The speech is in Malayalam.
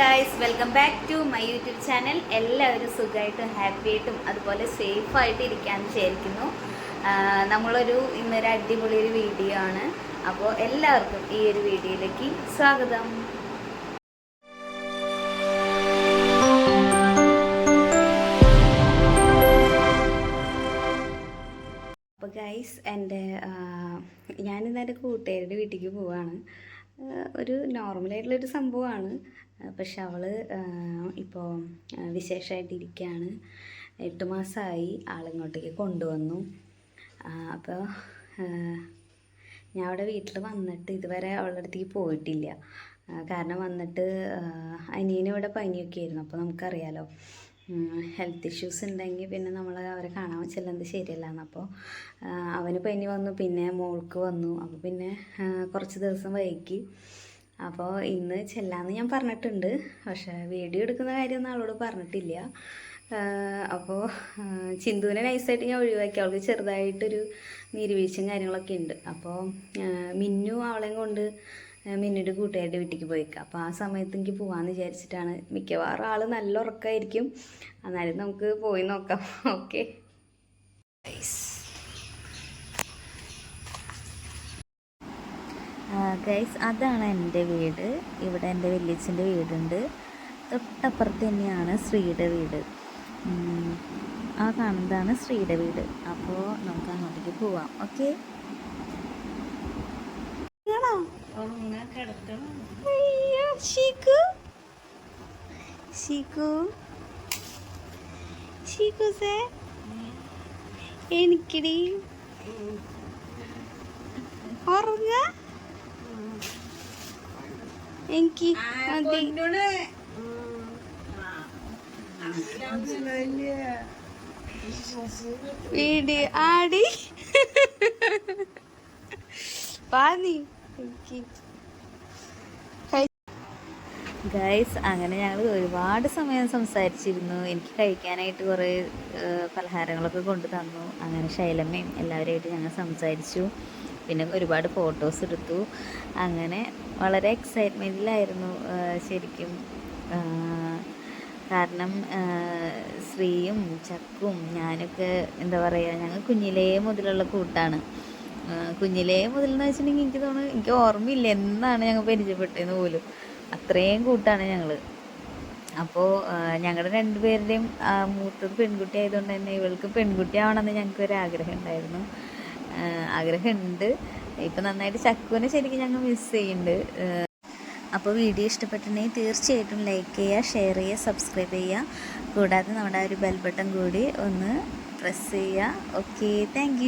Guys welcome back to my YouTube channel എല്ലാവരും സുഖമായിട്ടും ഹാപ്പി ആയിട്ടും അതുപോലെ സേഫ് ആയിട്ട് ഇരിക്കാൻ വിചാരിക്കുന്നു നമ്മളൊരു ഇന്നൊരു അടിപൊളി ഒരു വീഡിയോ ആണ്. അപ്പോൾ എല്ലാവർക്കും ഈ ഒരു വീഡിയോയിലേക്ക് സ്വാഗതം. അപ്പോൾ ഗൈസ് എന്റെ ഞാനിന്ന് കൂട്ടുകാരുടെ വീട്ടിലേക്ക് പോവാണ്. ഒരു നോർമലായിട്ടുള്ളൊരു സംഭവമാണ്. പക്ഷെ അവൾ ഇപ്പോൾ വിശേഷമായിട്ടിരിക്കുകയാണ് എട്ട് മാസമായി ആളിങ്ങോട്ടേക്ക് കൊണ്ടുവന്നു. അപ്പോൾ ഞാൻ അവിടെ വീട്ടിൽ വന്നിട്ട് ഇതുവരെ അവളുടെ അടുത്തേക്ക് പോയിട്ടില്ല. കാരണം വന്നിട്ട് അനിയന് ഇവിടെ പനിയൊക്കെ ആയിരുന്നു. അപ്പോൾ നമുക്കറിയാലോ ഹെൽത്ത് ഇഷ്യൂസ് ഉണ്ടെങ്കിൽ പിന്നെ നമ്മൾ അവരെ കാണാൻ ചെല്ലുന്നത് ശരിയല്ലാന്ന്. അപ്പോൾ അവന് പനി വന്നു പിന്നെ മോൾക്ക് വന്നു. അപ്പോൾ പിന്നെ കുറച്ച് ദിവസം വൈകി. അപ്പോൾ ഇന്ന് ചെല്ലാമെന്ന് ഞാൻ പറഞ്ഞിട്ടുണ്ട്. പക്ഷേ വീഡിയോ എടുക്കുന്ന കാര്യമൊന്നും ആളോട് പറഞ്ഞിട്ടില്ല. അപ്പോൾ ചിന്തുവിനെ നൈസായിട്ട് ഞാൻ ഒഴിവാക്കി. അവൾക്ക് ചെറുതായിട്ടൊരു നീരുവീഴ്ചയും കാര്യങ്ങളൊക്കെ ഉണ്ട്. അപ്പോൾ മിന്നു അവളെയും കൊണ്ട് മിന്നുടെ കൂട്ടുകാരുടെ വീട്ടിലേക്ക് പോയിക്കാം. അപ്പോൾ ആ സമയത്ത് എനിക്ക് പോകാമെന്ന് വിചാരിച്ചിട്ടാണ് മിക്കവാറും ആൾ നല്ല ഉറക്കമായിരിക്കും എന്നാലും നമുക്ക് പോയി നോക്കാം. ഓക്കെ ഗൈസ് അതാണ് എന്റെ വീട്. ഇവിടെ എന്റെ വല്യച്ഛന്റെ വീടുണ്ട്. തൊട്ടപ്പുറത്ത് തന്നെയാണ് ശ്രീയുടെ വീട്. ആ കാണുന്നതാണ് ശ്രീയുടെ വീട്. അപ്പോൾ നമുക്ക് അങ്ങോട്ടേക്ക് പോവാം. Okay ഷീക്കു ഷീക്കു ഷീക്കു say. എനിക്കടി ഉറങ്ങ? എനിക്ക് വീട് ആടി. പാനി എനിക്ക് ഗൈസ് അങ്ങനെ ഞങ്ങൾ ഒരുപാട് സമയം സംസാരിച്ചിരുന്നു. എനിക്ക് കഴിക്കാനായിട്ട് കുറേ പലഹാരങ്ങളൊക്കെ കൊണ്ടു തന്നു. അങ്ങനെ ശൈലമ്മയും എല്ലാവരുമായിട്ട് ഞങ്ങൾ സംസാരിച്ചു. പിന്നെ ഒരുപാട് ഫോട്ടോസ് എടുത്തു. അങ്ങനെ വളരെ എക്സൈറ്റ്മെന്റിലായിരുന്നു ശരിക്കും. കാരണം ശ്രീയും ചക്കും ഞാനൊക്കെ എന്താ പറയുക ഞങ്ങൾ കുഞ്ഞിലേ മുതലുള്ള കൂട്ടാണ്. കുഞ്ഞിലേ മുതലെന്ന് വെച്ചിട്ടുണ്ടെങ്കിൽ എനിക്ക് തോന്നുന്നു എനിക്ക് ഓർമ്മയില്ല എന്നാണ് ഞങ്ങൾ പരിചയപ്പെട്ടതെന്ന് പോലും. അത്രയും കൂട്ടാണ് ഞങ്ങൾ അപ്പോൾ ഞങ്ങളുടെ രണ്ടുപേരുടെയും മൂത്തത് പെൺകുട്ടി ആയതുകൊണ്ട് തന്നെ ഇവൾക്ക് പെൺകുട്ടി ആവണമെന്ന് ഞങ്ങൾക്ക് ഒരു ആഗ്രഹം ഉണ്ടായിരുന്നു. ആഗ്രഹമുണ്ട്. ഇപ്പം നന്നായിട്ട് ചക്കുവിനെ ശരിക്കും ഞങ്ങൾ മിസ് ചെയ്യുന്നുണ്ട്. അപ്പോൾ വീഡിയോ ഇഷ്ടപ്പെട്ടിട്ടുണ്ടെങ്കിൽ തീർച്ചയായിട്ടും ലൈക്ക് ചെയ്യുക ഷെയർ ചെയ്യുക സബ്സ്ക്രൈബ് ചെയ്യുക. കൂടാതെ നമ്മുടെ ആ ഒരു ബെൽ ബട്ടൺ കൂടി ഒന്ന് പ്രസ് ചെയ്യുക. Okay thank